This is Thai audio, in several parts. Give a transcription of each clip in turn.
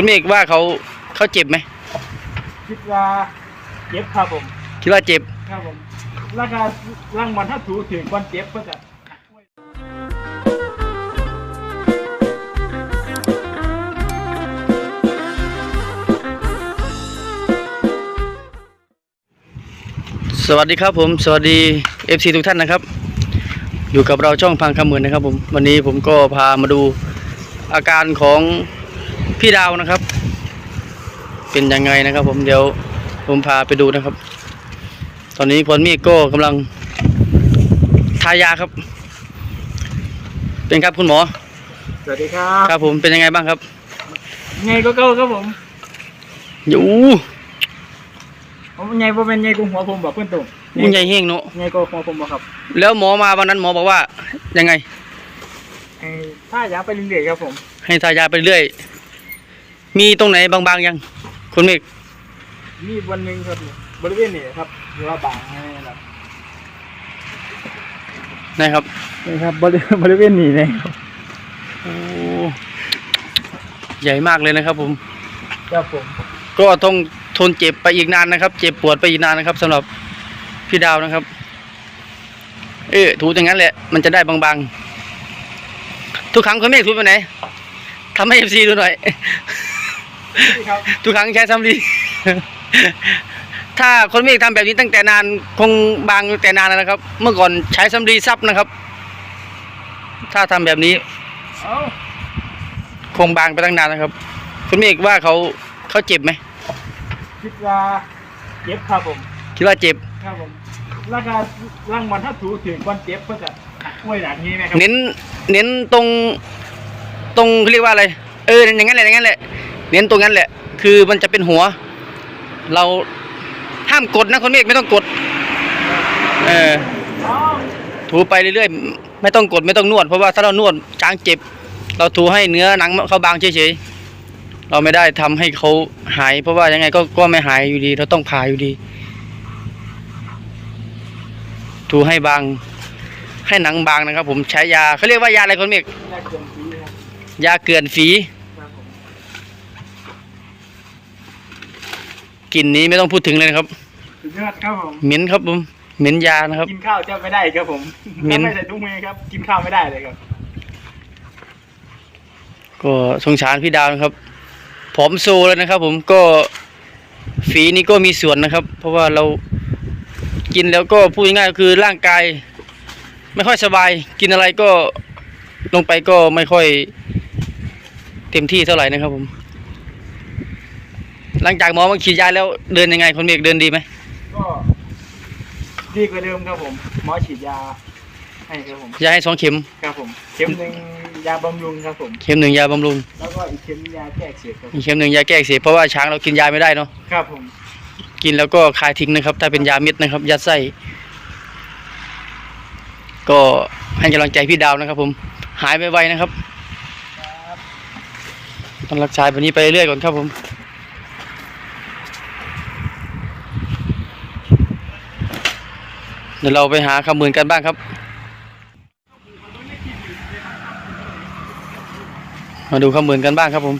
คุณเมฆว่าเขาเขาเจ็บไหมคิดว่าเจ็บครับผมคิดว่าเจ็บ ครับผมร่างกายร่างมันถ้าถูถึงวันเจ็บก็จะสวัสดีครับผม สวัสดี FC ทุกท่านนะครับ อยู่กับเราช่องพังคำหมื่นนะครับผม วันนี้ผมก็พามาดูอาการของ พี่ดาวนะครับ เป็นยังไงนะครับ ผมเดี๋ยวผมพาไปดูนะครับ ตอนนี้พลมีก็กำลังทายาครับ เป็นครับคุณหมอ สวัสดีครับครับผมเป็นยังไงบ้างครับ ไงก็เก้าครับผมอยู่ผมไงบ่เป็นไงกูหัวผมบอกเพื่อนตุ่มมึงใหญ่เฮงเนาะไงก็หัวผมบอกครับ แล้วหมอมาวันนั้นหมอบอกว่ายังไงไอ้ถ้ายาไปเรื่อยๆครับผม ให้ทายาไปเรื่อย มีตรงไหนบางๆยัง คุณเมฆมีวันหนึ่งครับบริเวณนี้ครับหรือว่าบางนะครับนะครับนี่ครับบริบริเวณนี้เลยโอ้ใหญ่มากเลยนะครับ ผมครับผม ก็ต้องทนเจ็บไปอีกนานนะครับ เจ็บปวดไปอีกนานนะครับสำหรับพี่ดาวนะครับ เออถูอย่างนั้นแหละ มันจะได้บางๆทุกครั้งคุณเมฆถูไปไหนทำให้เอฟซีดูหน่อยนี่ ครับทุกครั้งใช้ซ้ำดีถ้าคนเมฆทำแบบนี้ตั้งแต่นานคงบางตั้งแต่นานแล้วนะครับ เมื่อก่อนใช้ซ้ำดีซับนะครับ ถ้าทำแบบนี้ เอ้าคงบางไปตั้งนานนะครับ คุณเมฆว่าเขาเขาเจ็บไหมคิดว่าเจ็บครับผมคิดว่าเจ็บ ครับผมร่างกายร่างมันถ้าถูถึงวันเจ็บก็จะป่วยแบบนี้นะครับเน้นเน้นตรง ตรงเขาเรียกว่าอะไร เอออย่างนั้นแหละอย่างนั้นแหละ เน้นตรงนั้นแหละ คือมันจะเป็นหัว เราห้ามกดนะคนเมฆไม่ต้องกด เออถูไปเรื่อยๆ ไม่ต้องกดไม่ต้องนวด เพราะว่าถ้าเรานวดช้างเจ็บ เราถูให้เนื้อหนังเขาบางเฉยๆ เราไม่ได้ทำให้เขาหาย เพราะว่ายังไงก็ก็ไม่หายอยู่ดี เราต้องผ่าอยู่ดี ถูให้บาง ให้หนังบางนะครับ ผมใช้ยาเขาเรียกว่ายาอะไรคนเมกแรกเกินปียาเกลื่อนฝี ครับผม กลิ่นนี้ไม่ต้องพูดถึงเลยนะครับสุดยอดครับผมเหม็นครับผมเหม็นยานะครับ กินข้าวจะไม่ได้ครับผมเหม็น ถ้าไม่ใส่ถุงมือครับ กินข้าวไม่ได้เลยครับ ก็สงสารพี่ดาวนะครับ ผอมโซเลยนะครับ ผมก็ฝีนี้ก็มีส่วนนะครับ เพราะว่าเรากินแล้วก็พูดง่ายๆก็คือร่างกาย ไม่ค่อยสบาย กินอะไรก็ลงไปก็ไม่ค่อย เต็มที่เท่าไหร่นะครับผม หลังจากหมอมาฉีดยาแล้วเดินยังไงคนเมกเดินดีไหมก็ดีกว่าเดิมครับผมหมอฉีดยาให้ครับผมยาให้สองเข็มครับผมเข็มหนึ่งยาบำรุงครับผมเข็มหนึ่งยาบำรุงแล้วก็อีกเข็มยาแก้อักเสบครับอีกเข็มหนึ่งยาแก้อักเสบเพราะว่าช้างเรากินยาไม่ได้เนาะครับผม กินแล้วก็คายทิ้งนะครับ ถ้าเป็นยาเม็ดนะครับยัดไส้ก็ให้กำลังใจพี่ดาวนะครับ ผม หายไวๆนะครับต้องรักษาแบบนี้ไปเรื่อยๆก่อนครับผม เดี๋ยวเราไปหาคำหมื่นกันบ้างครับ มาดูคำหมื่นกันบ้างครับผม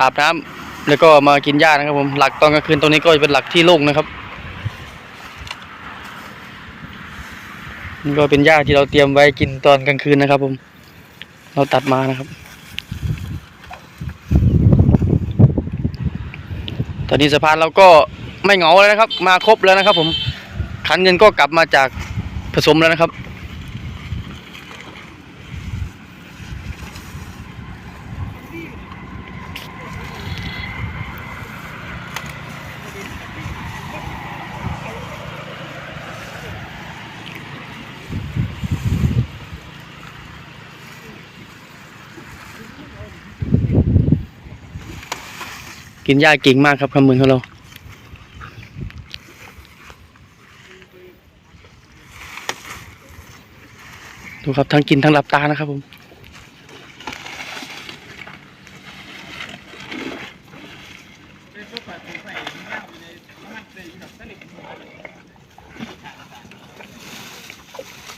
อาบน้ำแล้วก็มากินหญ้านะครับ ผม หลักตอนกลางคืนตรงนี้ก็จะเป็นหลักที่โล่งนะครับนี่ก็เป็นหญ้าที่เราเตรียมไว้กินตอนกลางคืนนะครับ ผม เราตัดมานะครับ ตอนนี้สะพานเราก็ไม่เหงาแล้วนะครับ มาครบแล้วนะครับ ผม ขันเงินก็กลับมาจากผสมแล้วนะครับ กินหญ้าเก่งมากครับคำมือของเรา ดูครับทั้งกินทั้งหลับตานะครับผม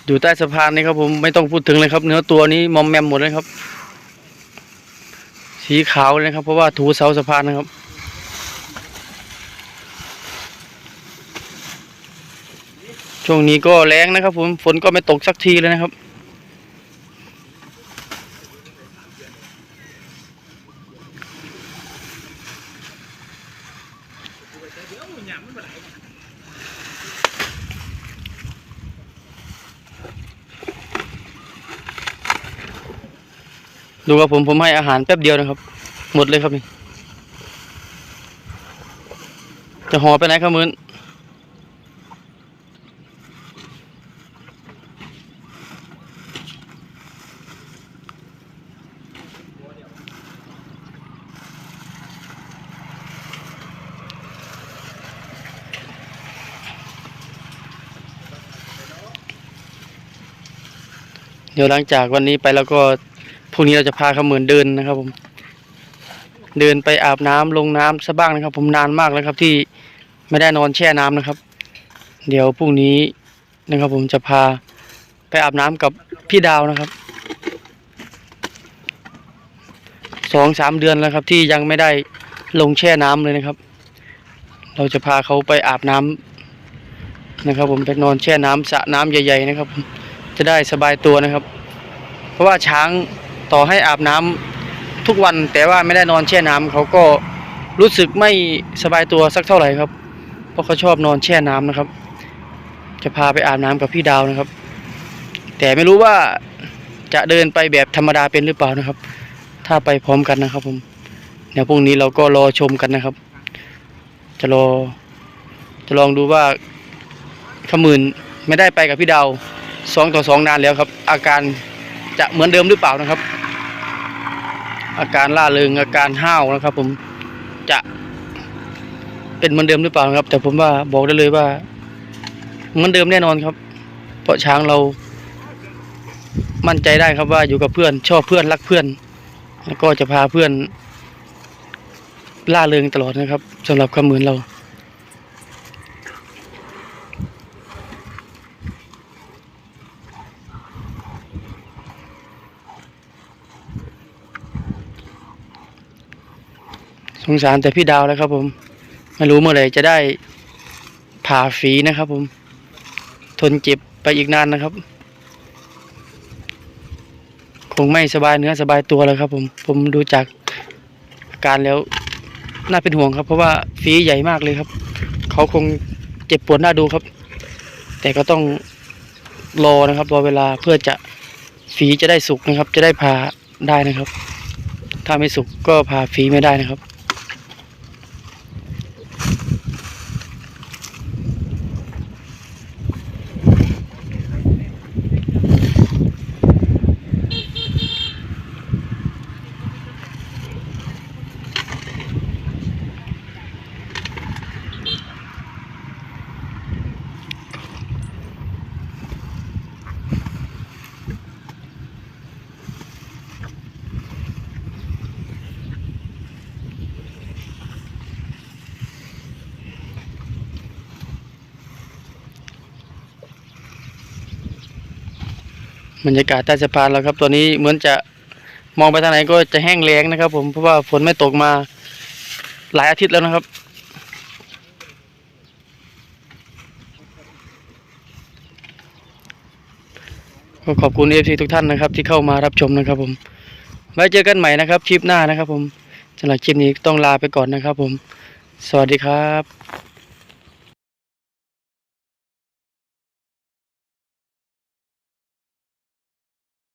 อยู่ใต้สะพานนี่ครับผมไม่ต้องพูดถึงเลยครับ เนื้อตัวนี้มอมแมมหมดเลยครับ สีขาวเลยครับ เพราะว่าถูเสาสะพานนะครับช่วงนี้ก็แรงนะครับผมฝนก็ไม่ตกสักทีเลยนะครับ ดูครับผมผมให้อาหารแป๊บเดียวนะครับ หมดเลยครับนี่จะห่อไปไหนครับมือนเดี๋ยวหลังจากวันนี้ไปแล้วก็ พรุ่งนี้เราจะพาขมือนเดินนะครับ ผม เดินไปอาบน้ำลงน้ำซะบ้างนะครับ ผมนานมากแล้วครับ ที่ไม่ได้นอนแช่น้ำนะครับ เดี๋ยวพรุ่งนี้นะครับ ผมจะพาไปอาบน้ำกับพี่ดาวนะครับสองสามเดือนแล้วครับ ที่ยังไม่ได้ลงแช่น้ำเลยนะครับ เราจะพาเขาไปอาบน้ำนะครับ ผมไปนอนแช่น้ำสระน้ำใหญ่ ๆ นะครับ จะได้สบายตัวนะครับ เพราะว่าช้าง ต่อให้อาบน้ำทุกวันแต่ว่าไม่ได้นอนแช่น้ำเขาก็รู้สึกไม่สบายตัวสักเท่าไหร่ครับ เพราะเขาชอบนอนแช่น้ำนะครับ จะพาไปอาบน้ำกับพี่ดาวนะครับ แต่ไม่รู้ว่าจะเดินไปแบบธรรมดาเป็นหรือเปล่านะครับ ถ้าไปพร้อมกันนะครับ ผมเดี๋ยวพรุ่งนี้เราก็รอชมกันนะครับ จะรอ จะลองดูว่าขมื่นไม่ได้ไปกับพี่ดาวสองต่อสองนานแล้วครับ อาการจะเหมือนเดิมหรือเปล่านะครับ อาการล่าเริงอาการห้าวนะครับ ผมจะเป็นเหมือนเดิมหรือเปล่าครับ แต่ผมว่าบอกได้เลยว่าเหมือนเดิมแน่นอนครับ เพราะช้างเรามั่นใจได้ครับว่าอยู่กับเพื่อน ชอบเพื่อนรักเพื่อน แล้วก็จะพาเพื่อนล่าเริงตลอดนะครับสำหรับคำเหมือนเรา สงสารแต่พี่ดาวแล้วครับ ผม ไม่รู้เมื่อไหร่จะได้ผ่าฝีนะครับ ผม ทนเจ็บไปอีกนานนะครับ คงไม่สบายเนื้อสบายตัวแล้วครับ ผม ผมดูจากอาการแล้ว น่าเป็นห่วงครับ เพราะว่าฝีใหญ่มากเลยครับ เขาคงเจ็บปวดน่าดูครับ แต่ก็ต้องรอนะครับรอเวลาเพื่อจะฝีจะได้สุกนะครับ จะได้ผ่าได้นะครับ ถ้าไม่สุกก็ผ่าฝีไม่ได้นะครับ บรรยากาศใต้สะพานแล้วครับตัวนี้เหมือนจะมองไปทางไหนก็จะแห้งแล้งนะครับ ผมเพราะว่าฝนไม่ตกมาหลายอาทิตย์แล้วนะครับ ก็ขอบคุณเอฟซีทุกท่านนะครับ ที่เข้ามารับชมนะครับ ผมไว้เจอกันใหม่นะครับคลิปหน้านะครับ ผมสำหรับคลิปนี้ต้องลาไปก่อนนะครับ ผม สวัสดีครับ